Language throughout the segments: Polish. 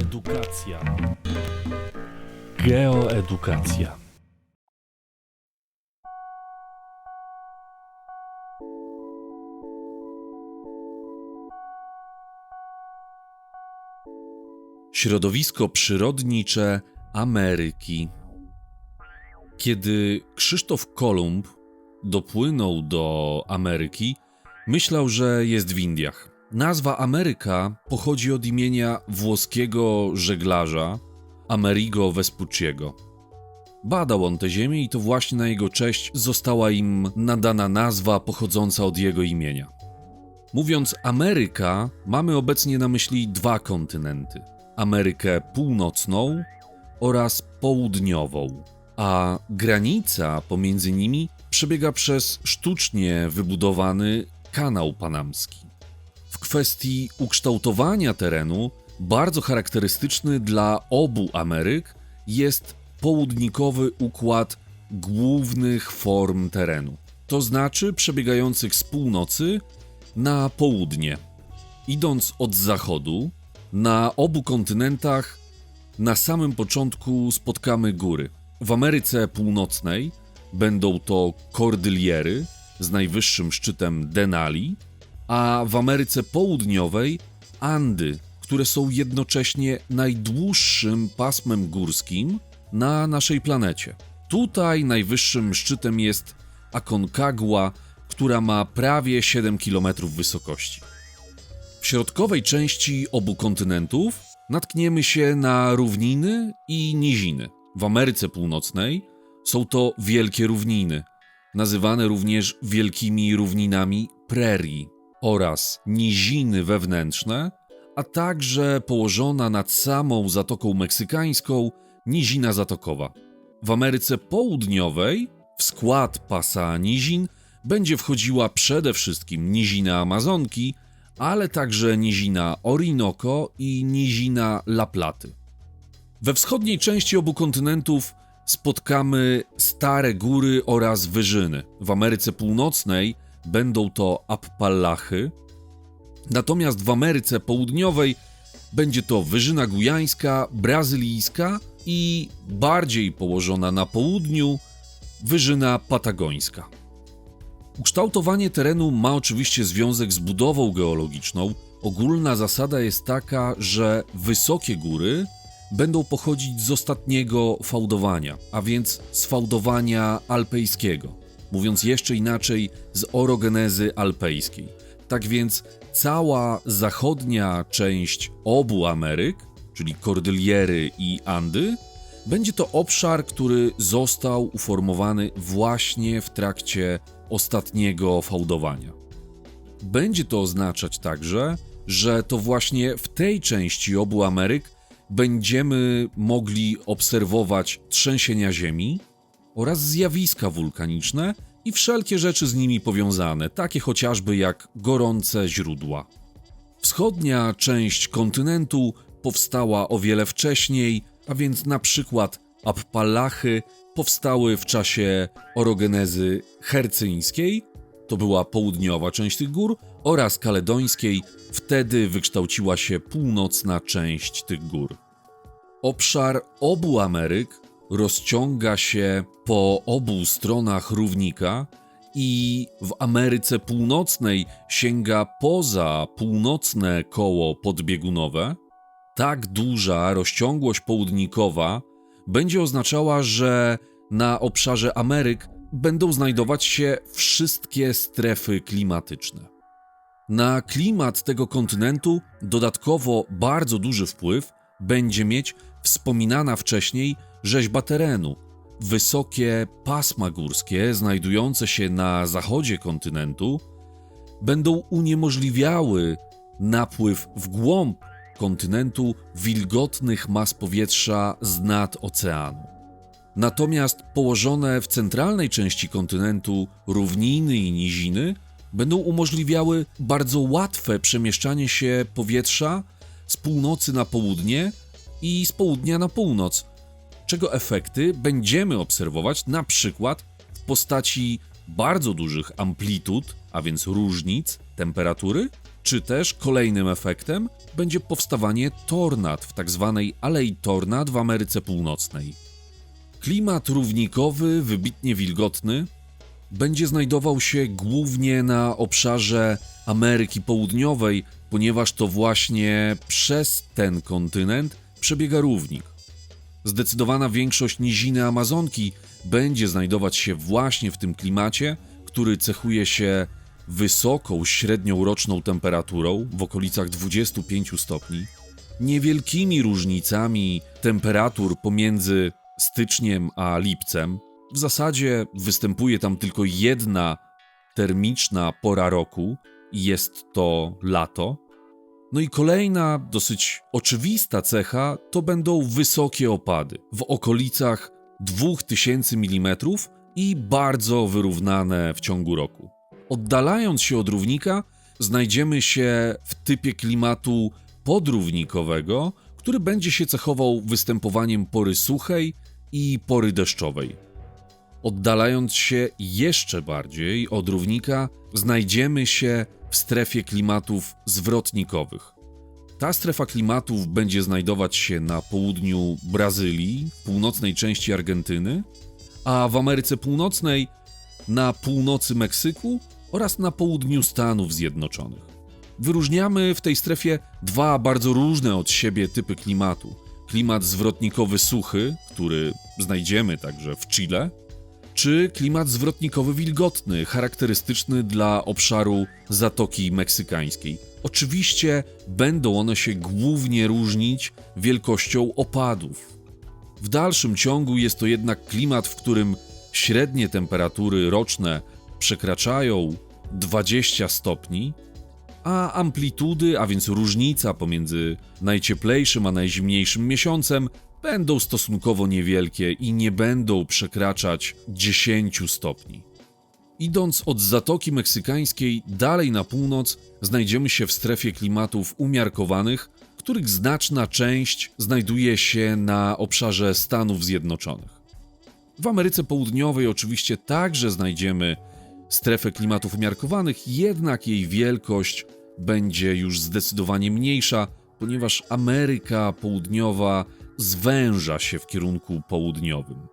Edukacja. Geoedukacja. Środowisko przyrodnicze Ameryki. Kiedy Krzysztof Kolumb dopłynął do Ameryki, myślał, że jest w Indiach. Nazwa Ameryka pochodzi od imienia włoskiego żeglarza Amerigo Vespucciego. Badał on tę ziemię i to właśnie na jego cześć została im nadana nazwa pochodząca od jego imienia. Mówiąc Ameryka, mamy obecnie na myśli dwa kontynenty: Amerykę Północną oraz Południową, a granica pomiędzy nimi przebiega przez sztucznie wybudowany kanał panamski. Kwestii ukształtowania terenu, bardzo charakterystyczny dla obu Ameryk jest południkowy układ głównych form terenu, to znaczy przebiegających z północy na południe. Idąc od zachodu, na obu kontynentach na samym początku spotkamy góry. W Ameryce Północnej będą to Kordyliery z najwyższym szczytem Denali, a w Ameryce Południowej Andy, które są jednocześnie najdłuższym pasmem górskim na naszej planecie. Tutaj najwyższym szczytem jest Aconcagua, która ma prawie 7 km wysokości. W środkowej części obu kontynentów natkniemy się na równiny i niziny. W Ameryce Północnej są to wielkie równiny, nazywane również wielkimi równinami prerii oraz niziny wewnętrzne, a także położona nad samą Zatoką Meksykańską nizina zatokowa. W Ameryce Południowej w skład pasa nizin będzie wchodziła przede wszystkim nizina Amazonki, ale także nizina Orinoco i nizina La Platy. We wschodniej części obu kontynentów spotkamy stare góry oraz wyżyny. W Ameryce Północnej będą to Appalachy, natomiast w Ameryce Południowej będzie to wyżyna gujańska, brazylijska i bardziej położona na południu wyżyna patagońska. Ukształtowanie terenu ma oczywiście związek z budową geologiczną. Ogólna zasada jest taka, że wysokie góry będą pochodzić z ostatniego fałdowania, a więc z fałdowania alpejskiego. Mówiąc jeszcze inaczej, z orogenezy alpejskiej. Tak więc cała zachodnia część obu Ameryk, czyli Kordyliery i Andy, będzie to obszar, który został uformowany właśnie w trakcie ostatniego fałdowania. Będzie to oznaczać także, że to właśnie w tej części obu Ameryk będziemy mogli obserwować trzęsienia ziemi oraz zjawiska wulkaniczne i wszelkie rzeczy z nimi powiązane, takie chociażby jak gorące źródła. Wschodnia część kontynentu powstała o wiele wcześniej, a więc na przykład Appalachy powstały w czasie orogenezy hercyńskiej, to była południowa część tych gór, oraz kaledońskiej, wtedy wykształciła się północna część tych gór. Obszar obu Ameryk rozciąga się po obu stronach równika i w Ameryce Północnej sięga poza północne koło podbiegunowe. Tak duża rozciągłość południkowa będzie oznaczała, że na obszarze Ameryk będą znajdować się wszystkie strefy klimatyczne. Na klimat tego kontynentu dodatkowo bardzo duży wpływ będzie mieć wspominana wcześniej rzeźba terenu. Wysokie pasma górskie znajdujące się na zachodzie kontynentu będą uniemożliwiały napływ w głąb kontynentu wilgotnych mas powietrza z nad oceanu. Natomiast położone w centralnej części kontynentu równiny i niziny będą umożliwiały bardzo łatwe przemieszczanie się powietrza z północy na południe i z południa na północ, czego efekty będziemy obserwować na przykład w postaci bardzo dużych amplitud, a więc różnic temperatury, czy też kolejnym efektem będzie powstawanie tornad w tak zwanej Alei Tornad w Ameryce Północnej. Klimat równikowy, wybitnie wilgotny, będzie znajdował się głównie na obszarze Ameryki Południowej, ponieważ to właśnie przez ten kontynent przebiega równik. Zdecydowana większość niziny Amazonki będzie znajdować się właśnie w tym klimacie, który cechuje się wysoką średnią roczną temperaturą w okolicach 25 stopni, niewielkimi różnicami temperatur pomiędzy styczniem a lipcem. W zasadzie występuje tam tylko jedna termiczna pora roku i jest to lato. No i kolejna, dosyć oczywista cecha to będą wysokie opady w okolicach 2000 mm i bardzo wyrównane w ciągu roku. Oddalając się od równika, znajdziemy się w typie klimatu podrównikowego, który będzie się cechował występowaniem pory suchej i pory deszczowej. Oddalając się jeszcze bardziej od równika, znajdziemy się w strefie klimatów zwrotnikowych. Ta strefa klimatów będzie znajdować się na południu Brazylii, północnej części Argentyny, a w Ameryce Północnej na północy Meksyku oraz na południu Stanów Zjednoczonych. Wyróżniamy w tej strefie dwa bardzo różne od siebie typy klimatu. Klimat zwrotnikowy suchy, który znajdziemy także w Chile, czy klimat zwrotnikowy wilgotny, charakterystyczny dla obszaru Zatoki Meksykańskiej. Oczywiście będą one się głównie różnić wielkością opadów. W dalszym ciągu jest to jednak klimat, w którym średnie temperatury roczne przekraczają 20 stopni, a amplitudy, a więc różnica pomiędzy najcieplejszym a najzimniejszym miesiącem, będą stosunkowo niewielkie i nie będą przekraczać 10 stopni. Idąc od Zatoki Meksykańskiej dalej na północ, znajdziemy się w strefie klimatów umiarkowanych, których znaczna część znajduje się na obszarze Stanów Zjednoczonych. W Ameryce Południowej oczywiście także znajdziemy strefę klimatów umiarkowanych, jednak jej wielkość będzie już zdecydowanie mniejsza, ponieważ Ameryka Południowa zwęża się w kierunku południowym.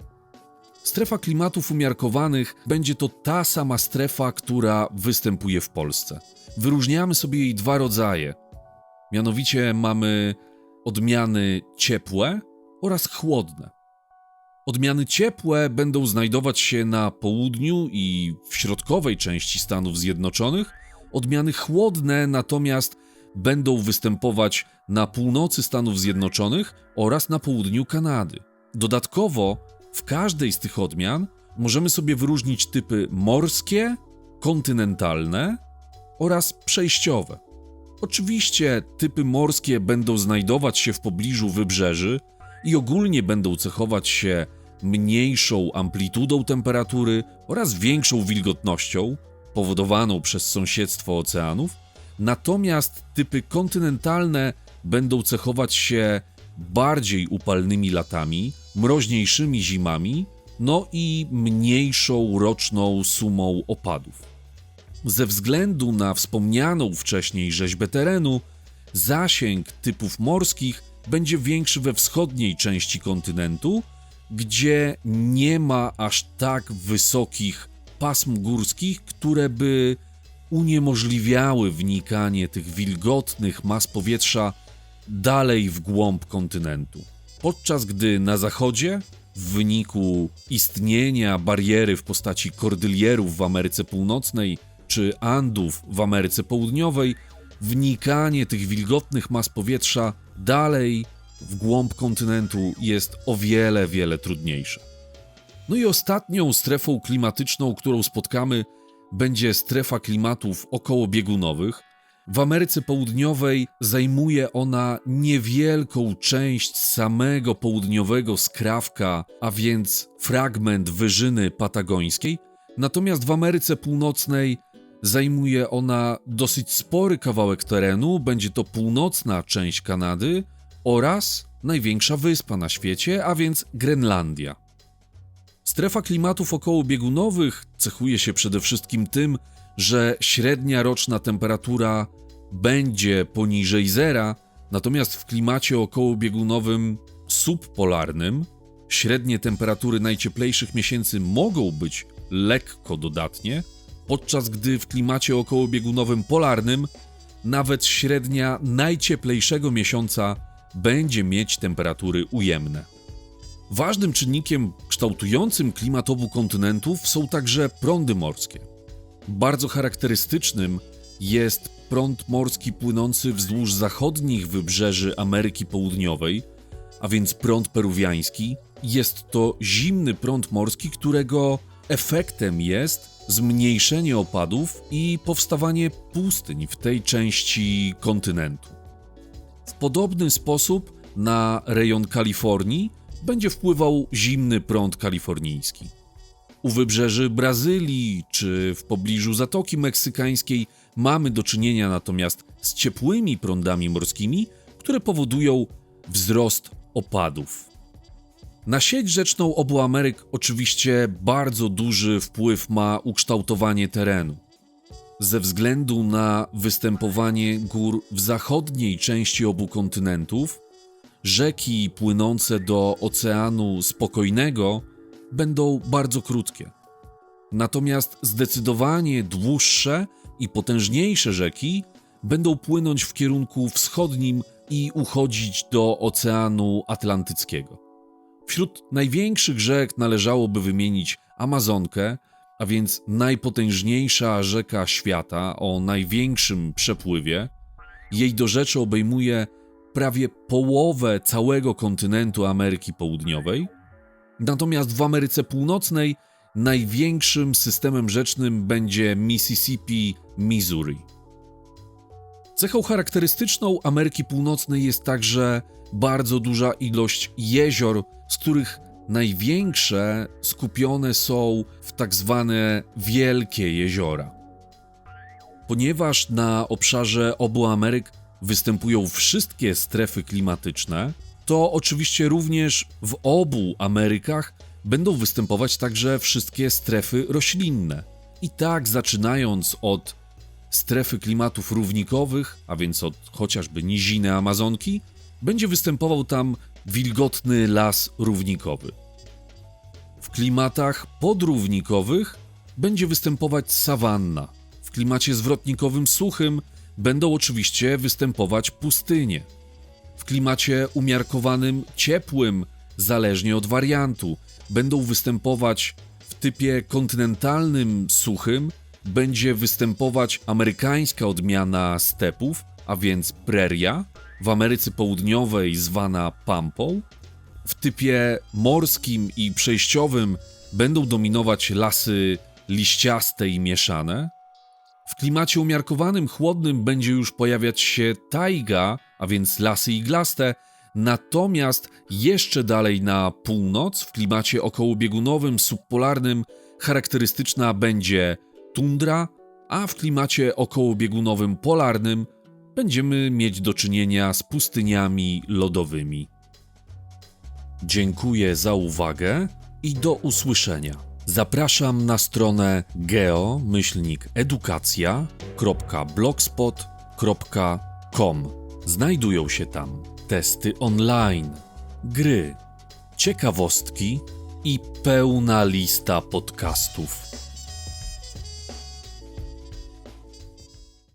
Strefa klimatów umiarkowanych będzie to ta sama strefa, która występuje w Polsce. Wyróżniamy sobie jej dwa rodzaje. Mianowicie mamy odmiany ciepłe oraz chłodne. Odmiany ciepłe będą znajdować się na południu i w środkowej części Stanów Zjednoczonych, odmiany chłodne natomiast będą występować na północy Stanów Zjednoczonych oraz na południu Kanady. Dodatkowo w każdej z tych odmian możemy sobie wyróżnić typy morskie, kontynentalne oraz przejściowe. Oczywiście typy morskie będą znajdować się w pobliżu wybrzeży i ogólnie będą cechować się mniejszą amplitudą temperatury oraz większą wilgotnością powodowaną przez sąsiedztwo oceanów, natomiast typy kontynentalne będą cechować się bardziej upalnymi latami, mroźniejszymi zimami, no i mniejszą roczną sumą opadów. Ze względu na wspomnianą wcześniej rzeźbę terenu, zasięg typów morskich będzie większy we wschodniej części kontynentu, gdzie nie ma aż tak wysokich pasm górskich, które by uniemożliwiały wnikanie tych wilgotnych mas powietrza dalej w głąb kontynentu. Podczas gdy na zachodzie, w wyniku istnienia bariery w postaci kordylierów w Ameryce Północnej czy Andów w Ameryce Południowej, wnikanie tych wilgotnych mas powietrza dalej w głąb kontynentu jest o wiele, wiele trudniejsze. No i ostatnią strefą klimatyczną, którą spotkamy, będzie strefa klimatów okołobiegunowych. W Ameryce Południowej zajmuje ona niewielką część samego południowego skrawka, a więc fragment wyżyny patagońskiej, natomiast w Ameryce Północnej zajmuje ona dosyć spory kawałek terenu, będzie to północna część Kanady oraz największa wyspa na świecie, a więc Grenlandia. Strefa klimatów okołobiegunowych cechuje się przede wszystkim tym, że średnia roczna temperatura będzie poniżej zera, natomiast w klimacie okołobiegunowym subpolarnym średnie temperatury najcieplejszych miesięcy mogą być lekko dodatnie, podczas gdy w klimacie okołobiegunowym polarnym nawet średnia najcieplejszego miesiąca będzie mieć temperatury ujemne. Ważnym czynnikiem kształtującym klimat obu kontynentów są także prądy morskie. Bardzo charakterystycznym jest prąd morski płynący wzdłuż zachodnich wybrzeży Ameryki Południowej, a więc prąd peruwiański. Jest to zimny prąd morski, którego efektem jest zmniejszenie opadów i powstawanie pustyń w tej części kontynentu. W podobny sposób na rejon Kalifornii będzie wpływał zimny prąd kalifornijski. U wybrzeży Brazylii czy w pobliżu Zatoki Meksykańskiej mamy do czynienia natomiast z ciepłymi prądami morskimi, które powodują wzrost opadów. Na sieć rzeczną obu Ameryk oczywiście bardzo duży wpływ ma ukształtowanie terenu. Ze względu na występowanie gór w zachodniej części obu kontynentów, rzeki płynące do Oceanu Spokojnego będą bardzo krótkie. Natomiast zdecydowanie dłuższe i potężniejsze rzeki będą płynąć w kierunku wschodnim i uchodzić do Oceanu Atlantyckiego. Wśród największych rzek należałoby wymienić Amazonkę, a więc najpotężniejsza rzeka świata o największym przepływie. Jej dorzecze obejmuje prawie połowę całego kontynentu Ameryki Południowej. Natomiast w Ameryce Północnej największym systemem rzecznym będzie Mississippi, Missouri. Cechą charakterystyczną Ameryki Północnej jest także bardzo duża ilość jezior, z których największe skupione są w tak zwane wielkie jeziora. Ponieważ na obszarze obu Ameryk występują wszystkie strefy klimatyczne, to oczywiście również w obu Amerykach będą występować także wszystkie strefy roślinne. I tak zaczynając od strefy klimatów równikowych, a więc od chociażby niziny Amazonki, będzie występował tam wilgotny las równikowy. W klimatach podrównikowych będzie występować sawanna. W klimacie zwrotnikowym suchym będą oczywiście występować pustynie. W klimacie umiarkowanym ciepłym, zależnie od wariantu, będą występować w typie kontynentalnym suchym będzie występować amerykańska odmiana stepów, a więc preria, w Ameryce Południowej zwana pampą. W typie morskim i przejściowym będą dominować lasy liściaste i mieszane. W klimacie umiarkowanym, chłodnym będzie już pojawiać się tajga, a więc lasy iglaste, natomiast jeszcze dalej na północ, w klimacie okołobiegunowym, subpolarnym, charakterystyczna będzie tundra, a w klimacie okołobiegunowym polarnym będziemy mieć do czynienia z pustyniami lodowymi. Dziękuję za uwagę i do usłyszenia. Zapraszam na stronę geo-edukacja.blogspot.com. Znajdują się tam testy online, gry, ciekawostki i pełna lista podcastów.